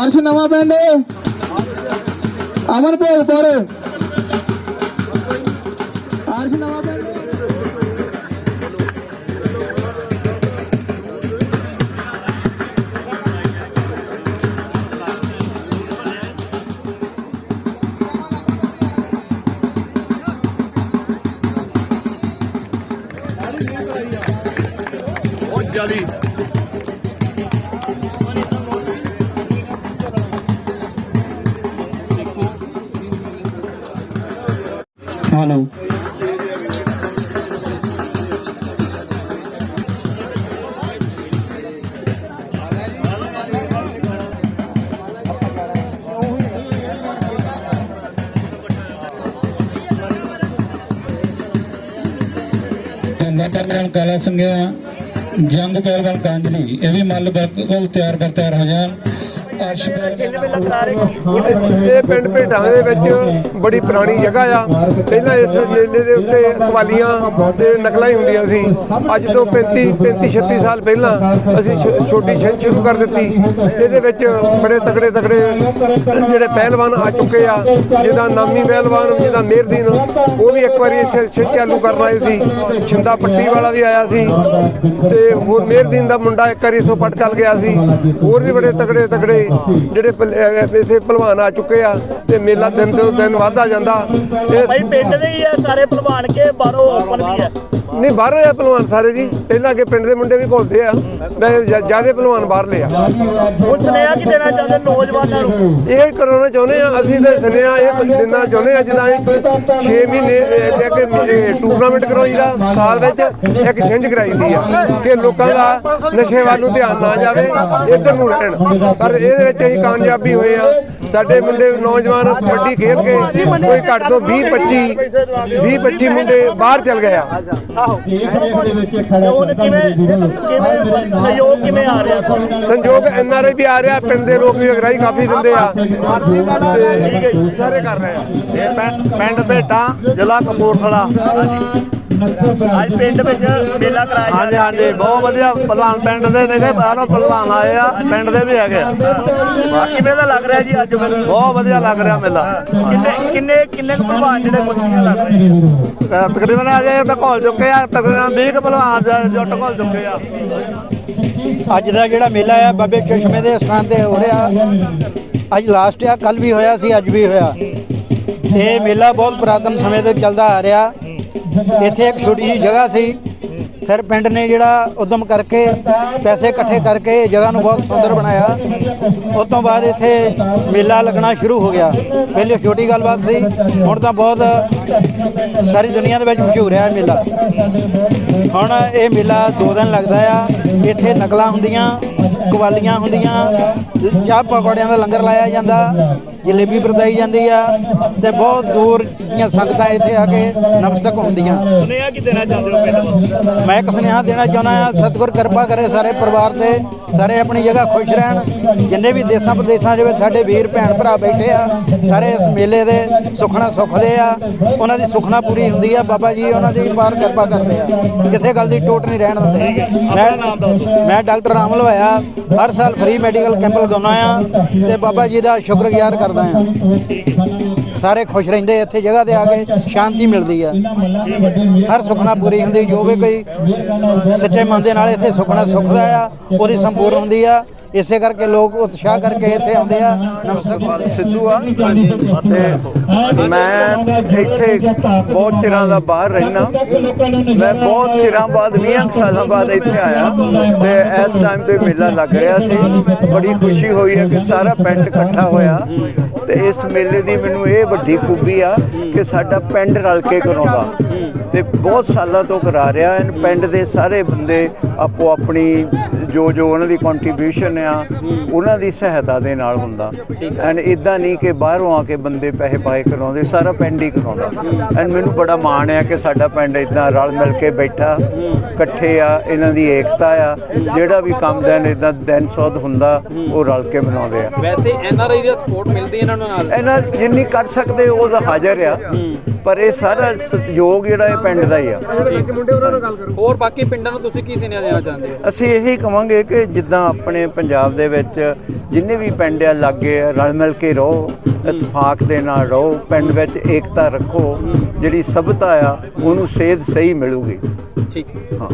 ਹਰਸ਼ ਨਵਾਂ ਪਿੰਡ। ਅਮਨ ਭੋਗਪੁਰ ਅਰਸ਼ ਨਵਾਂ ਪਿੰਡ। ਬਹੁਤ ਜਿਆਦੀ ਹਲੋ ਨੰਦਨ ਕਾਲਾ ਸੰਗਿਆ, ਜੰਗ ਪਹਿਲਵਾਨ ਕਾਂਜਲੀ ਇਹ ਵੀ ਮੱਲ ਬਿਲਕੁਲ ਤਿਆਰ ਕਰ ਤਿਆਰ ਹੋ ਇਹ ਪਿੰਡ ਭੇਡਾਂ ਦੇ ਵਿੱਚ ਬੜੀ ਪੁਰਾਣੀ ਜਗ੍ਹਾ ਆ ਪਹਿਲਾਂ ਇਸ ਮੇਲੇ ਦੇ ਉੱਤੇ ਕਵਾਲੀਆਂ ਤੇ ਨਕਲਾਂ ਹੀ ਹੁੰਦੀਆਂ ਸੀ ਅੱਜ ਤੋਂ 35 35 36 ਸਾਲ ਪਹਿਲਾਂ ਅਸੀਂ ਛ- ਛੋਟੀ ਛਿੰਝ ਸ਼ੁਰੂ ਕਰ ਦਿੱਤੀ ਇਹਦੇ ਵਿੱਚ ਬੜੇ ਤਕੜੇ ਤਕੜੇ ਜਿਹੜੇ ਪਹਿਲਵਾਨ ਆ ਚੁੱਕੇ ਆ ਜਿਹਦਾ ਨਾਮੀ ਪਹਿਲਵਾਨ ਜਿਹਦਾ ਮਿਹਰਦੀਨ ਉਹ ਵੀ ਇੱਕ ਵਾਰੀ ਇੱਥੇ ਛਿੰਝ ਚਾਲੂ ਕਰਨ ਆਏ ਸੀ ਛਿੰਦਾ ਪੱਟੀ ਵਾਲਾ ਵੀ ਆਇਆ ਸੀ ਤੇ ਹੋਰ ਮਿਹਰਦੀਨ ਦਾ ਮੁੰਡਾ ਇੱਕ ਵਾਰੀ ਇਥੋਂ ਪਟ ਚੱਲ ਗਿਆ ਸੀ। ਹੋਰ ਵੀ ਬੜੇ ਤਕੜੇ ਤਕੜੇ ਜਿਹੜੇ ਅਹ ਇੱਥੇ ਪਹਿਲਵਾਨ ਆ ਚੁੱਕੇ ਆ ਤੇ ਮੇਲਾ ਦਿਨ ਤੋਂ ਦਿਨ ਵਧਦਾ ਜਾਂਦਾ। ਇਹ ਭਾਈ ਪਿੰਡ ਦੇ ਹੀ ਆ ਸਾਰੇ ਭਲਵਾਨ ਕੇ ਬਾਹਰੋਂ ਓਪਨ ਵੀ ਆ? ਨਹੀਂ ਬਾਹਰ ਆ ਪਹਿਲਵਾਨ ਸਾਰੇ ਜੀ। ਪਹਿਲਾਂ ਅੱਗੇ ਪਿੰਡ ਦੇ ਮੁੰਡੇ ਵੀ ਘੁਲਦੇ ਆ। ਮੈਂ ਜ਼ਿਆਦਾ ਪਹਿਲਵਾਨ ਬਾਹਰ ਲਿਆ ਹੁਣ ਸੁਨੇਹਾ ਕੀ ਦੇਣਾ ਚਾਹੁੰਦੇ ਨੌਜਵਾਨਾਂ ਨੂੰ? ਇਹ ਕਰਾਉਣਾ ਚਾਹੁੰਦੇ ਆ। ਅਸੀਂ ਤੇ ਸੁਨੇਹਾ ਇਹ ਦਿਨਾਂ ਚਾਹੁੰਦੇ ਆ ਜਿੱਦਾਂ 6 ਮਹੀਨੇ ਅਹ, ਇੱਕ ਟੂਰਨਾਮੈਂਟ ਕਰਾਈਦਾ ਸਾਲ ਵਿੱਚ ਇੱਕ ਛਿੰਝ ਕਰਾਈਦੀ ਆ ਕਿ ਲੋਕਾਂ ਦਾ ਨਸ਼ੇ ਵੱਲ ਨੂੰ ਧਿਆਨ ਨਾ ਜਾਵੇ ਇੱਧਰ ਨੂੰ ਰਹਿਣ ਪਰ ਇਹਦੇ ਵਿੱਚ ਅਸੀਂ ਕਾਮਯਾਬੀ ਹੋਏ ਆ। ਸਾਡੇ ਮੁੰਡੇ ਨੌਜਵਾਨ ਕਬੱਡੀ ਖੇਡ ਕੇ ਕੋਈ ਘੱਟ ਤੋਂ 20 25 20 25 ਮੁੰਡੇ ਬਾਹਰ ਚਲ ਗਏ ਆ। ਸਹਿਯੋਗ ਕਿਵੇਂ ਆ ਰਿਹਾ ਸੰਯੋਗ ਐਨ ਆਰ ਆਈ ਵੀ ਆ ਰਿਹਾ, ਪਿੰਡ ਦੇ ਲੋਕ ਵੀ ਅਗਰਾਈ ਕਾਫੀ ਦਿੰਦੇ ਆ। ਸਾਰੇ ਕਰ ਰਹੇ ਆ। ਇਹ ਪਿੰਡ ਭੇਟਾ ਭੇਟਾਂ ਜ਼ਿਲ੍ਹਾ ਕਪੂਰਥਲਾ। ਅੱਜ ਪਿੰਡ ਵਿੱਚ ਮੇਲਾ ਕਰਾਇਆ ਹਾਂਜੀ ਹਾਂਜੀ ਬਹੁਤ ਵਧੀਆ ਪਹਿਲਵਾਨ ਪਿੰਡ ਦੇ ਨੇਗੇ ਬਾਹਰੋਂ ਪਹਿਲਵਾਨ ਆਏ ਆ ਪਿੰਡ ਦੇ ਵੀ ਹੈਗੇ ਆ। ਕਿਵੇਂ ਦਾ ਲੱਗ ਰਿਹਾ ਜੀ ਅੱਜ ਬਹੁਤ ਵਧੀਆ ਲੱਗ ਰਿਹਾ ਮੇਲਾ। ਕਿੰਨੇ ਕਿੰਨੇ ਕਿੰਨੇ ਕੁ ਭਲਵਾਨ ਜਿਹੜੇ ਕੁਸ਼ਤੀਆਂ ਲੱਗ ਰਹੇ? ਆ? ਤਕਰੀਬਨ ਅਜੇ ਤਾਂ ਘੋਲ ਚੁੱਕੇ ਆ ਤਕਰੀਬਨ 20 ਕੁ ਪਹਿਲਵਾਨ ਜ- ਜੁੱਟ ਘੋਲ ਚੁੱਕੇ ਆ। ਅੱਜ ਦਾ ਜਿਹੜਾ ਮੇਲਾ ਹੈ ਬਾਬੇ ਚਸ਼ਮੇ ਦੇ ਸਥਾਨ ਤੇ ਹੋ ਰਿਹਾ। ਅੱਜ ਲਾਸਟ ਆ ਕੱਲ ਵੀ ਹੋਇਆ ਸੀ ਅੱਜ ਵੀ ਹੋਇਆ। ਇਹ ਮੇਲਾ ਬਹੁਤ ਪੁਰਾਤਨ ਸਮੇਂ ਤੋਂ ਚੱਲਦਾ ਆ ਰਿਹਾ। ਇੱਥੇ ਇੱਕ ਛੋਟੀ ਜਿਹੀ ਜਗ੍ਹਾ ਸੀ। ਫਿਰ ਪਿੰਡ ਨੇ ਜਿਹੜਾ ਉਦਮ ਕਰਕੇ, ਪੈਸੇ ਇਕੱਠੇ ਕਰਕੇ ਇਹ ਜਗ੍ਹਾ ਨੂੰ ਬਹੁਤ ਸੁੰਦਰ ਬਣਾਇਆ। ਉਸ ਤੋਂ ਬਾਅਦ ਇੱਥੇ ਮੇਲਾ ਲੱਗਣਾ ਸ਼ੁਰੂ ਹੋ ਗਿਆ। ਪਹਿਲੇ ਛੋਟੀ ਗੱਲਬਾਤ ਸੀ। ਹੁਣ ਤਾਂ ਬਹੁਤ ਸਾਰੀ ਦੁਨੀਆ ਦੇ ਵਿੱਚ ਮਸ਼ਹੂਰ ਹੈ ਇਹ ਮੇਲਾ। ਹੁਣ ਇਹ ਮੇਲਾ ਦੋ ਦਿਨ ਲੱਗਦਾ ਆ। ਇੱਥੇ ਨਕਲਾਂ ਹੁੰਦੀਆਂ। ਕਵਾਲੀਆਂ ਹੁੰਦੀਆਂ ਚਾਹ ਪਕੌੜਿਆਂ ਦਾ ਲੰਗਰ ਲਾਇਆ ਜਾਂਦਾ ਜਲੇਬੀ ਵਰਤਾਈ ਜਾਂਦੀ ਆ ਤੇ ਬਹੁਤ ਦੂਰ ਦੀਆਂ ਸੰਗਤਾਂ ਇੱਥੇ ਆ ਕੇ ਨਮਸਤਕ ਹੁੰਦੀਆਂ। ਸੁਨੇਹਾ ਕੀ ਦੇਣਾ ਚਾਹੁੰਦੇ ਹੋ ਮੈਂ ਇੱਕ ਸੁਨੇਹਾ ਦੇਣਾ ਚਾਹੁੰਦਾ ਆ ਸਤਿਗੁਰ ਕਿਰਪਾ ਕਰੇ ਸਾਰੇ ਪਰਿਵਾਰ ਤੇ ਸਾਰੇ ਆਪਣੀ ਜਗ੍ਹਾ ਖੁਸ਼ ਰਹਿਣ। ਜਿੰਨੇ ਵੀ ਦੇਸਾਂ ਪ੍ਰਦੇਸਾਂ ਦੇ ਵਿੱਚ ਸਾਡੇ ਵੀਰ ਭੈਣ ਭਰਾ ਬੈਠੇ ਆ ਸਾਰੇ ਇਸ ਮੇਲੇ ਦੇ ਸੁਖਣਾ ਸੁਖਦੇ ਆ। ਉਹਨਾਂ ਦੀ ਸੁਖਣਾ ਪੂਰੀ ਹੁੰਦੀ ਆ। ਬਾਬਾ ਜੀ ਉਹਨਾਂ ਦੀ ਪਾਰ ਕਿਰਪਾ ਕਰਦੇ ਆ। ਕਿਸੇ ਗੱਲ ਦੀ ਟੋਟ ਨਹੀਂ ਰਹਿਣ ਦਿੰਦੇ। ਮੈਂ ਮੈਂ ਡਾਕਟਰ ਰਾਮ ਲਵਾਇਆ ਹਰ ਸਾਲ ਫ੍ਰੀ ਮੈਡੀਕਲ ਕੈਂਪ ਲਗਾਉਣਾ ਆ ਤੇ ਬਾਬਾ ਜੀ ਦਾ ਸ਼ੁਕਰਗੁਜ਼ਾਰ ਕਰਦਾ ਆ। ਸਾਰੇ ਖੁਸ਼ ਰਹਿੰਦੇ ਇੱਥੇ ਜਗ੍ਹਾ ਤੇ ਆ ਕੇ ਸ਼ਾਂਤੀ ਮਿਲਦੀ ਆ। ਹਰ ਸੁਖਨਾ ਪੂਰੀ ਹੁੰਦੀ ਜੋ ਵੀ ਕੋਈ ਸੱਚੇ ਮਨ ਦੇ ਨਾਲ ਇੱਥੇ ਸੁਖਨਾ ਸੁਖਦਾ ਆ ਉਹਦੀ ਸੰਪੂਰਨ ਹੁੰਦੀ ਆ। ਇਸੇ ਕਰਕੇ ਲੋਕ ਉਤਸ਼ਾਹ ਕਰਕੇ ਇੱਥੇ ਆਉਂਦੇ ਆ। ਨਮਸਕਾਰ। ਸਿੱਧੂ ਆ। ਅਤੇ ਮੈਂ ਇੱਥੇ ਬਹੁਤ ਚਿਰਾਂ ਦਾ ਬਾਹਰ ਰਹਿਣਾ ਮੈਂ ਬਹੁਤ ਚਿਰਾਂ ਬਾਅਦ 20 ਸਾਲਾਂ ਬਾਅਦ ਇੱਥੇ ਆਇਆ। ਤੇ ਇਸ ਟਾਈਮ ਤੇ ਮੇਲਾ ਲੱਗ ਰਿਹਾ ਸੀ। ਬੜੀ ਖੁਸ਼ੀ ਹੋਈ ਹੈ ਕਿ ਸਾਰਾ ਪਿੰਡ ਇਕੱਠਾ ਹੋਇਆ। ਤੇ ਇਸ ਮੇਲੇ ਦੀ ਮੈਨੂੰ ਇਹ ਵੱਡੀ ਖੂਬੀ ਆ ਕਿ ਸਾਡਾ ਪਿੰਡ ਰਲ ਕੇ ਕਰਾਉਂਦਾ। ਤੇ ਬਹੁਤ ਸਾਲਾਂ ਤੋਂ ਕਰਾ ਰਿਹਾ ਐਨ ਪਿੰਡ ਦੇ ਸਾਰੇ ਬੰਦੇ ਆਪੋ ਆਪਣੀ ਜੋ ਜੋ ਉਹਨਾਂ ਦੀ ਕੰਟਰੀਬਿਊਸ਼ਨ ਆ ਉਹਨਾਂ ਦੀ ਸਹਾਇਤਾ ਦੇ ਨਾਲ ਹੁੰਦਾ। ਐਂਡ ਇਦਾਂ ਨਹੀਂ ਕਿ ਬਾਹਰੋਂ ਆ ਕੇ ਬੰਦੇ ਪੈਸੇ ਪਾਏ ਕਰਾਉਂਦੇ ਸਾਰਾ ਪਿੰਡ ਹੀ ਕਰਾਉਂਦਾ। ਐਂਡ ਮੈਨੂੰ ਬੜਾ ਮਾਣ ਆ ਕਿ ਸਾਡਾ ਪਿੰਡ ਇਦਾਂ ਰਲ ਮਿਲ ਕੇ ਬੈਠਾ ਇਕੱਠੇ ਆ ਇਹਨਾਂ ਦੀ ਏਕਤਾ ਆ ਜਿਹੜਾ ਵੀ ਕੰਮ ਦਿਨ ਇਦਾਂ ਦਿਨ ਸੋਧ ਹੁੰਦਾ ਉਹ ਰਲ ਕੇ ਮਨਾਉਂਦੇ ਆ। ਵੈਸੇ N R I the support ਮਿਲਦੀ ਇਹਨਾਂ ਨੂੰ ਨਾਲ? ਇਹਨਾਂ ਜਿੰਨੀ ਕਰ ਸਕਦੇ ਉਹ ਹਾਜ਼ਰ ਆ। ਪਰ ਇਹ ਸਾਰਾ ਸਤਿਯੋਗ ਜਿਹੜਾ ਇਹ ਪਿੰਡ ਦਾ ਹੀ ਆ। ਹੋਰ ਬਾਕੀ ਪਿੰਡਾਂ ਨੂੰ ਤੁਸੀਂ ਕੀ ਸੁਨੇਹਾ ਦੇਣਾ ਚਾਹੁੰਦੇ ਹੋ? ਅਸੀਂ ਇਹੀ ਕਵਾਂਗੇ ਕਿ ਜਿੱਦਾਂ ਆਪਣੇ ਪੰਜਾਬ ਦੇ ਵਿੱਚ ਜਿੰਨੇ ਵੀ ਪਿੰਡ ਆ ਲਾਗੇ ਆ, ਰਲ ਮਿਲ ਕੇ ਰਹੋ ਇਤਫਾਕ ਦੇ ਨਾਲ ਰਹੋ ਪਿੰਡ ਵਿੱਚ ਏਕਤਾ ਰੱਖੋ ਜਿਹੜੀ ਸਭਤਾ ਆ ਉਹਨੂੰ ਸੇਧ ਸਹੀ ਮਿਲੂਗੀ। ਠੀਕ ਹਾਂ।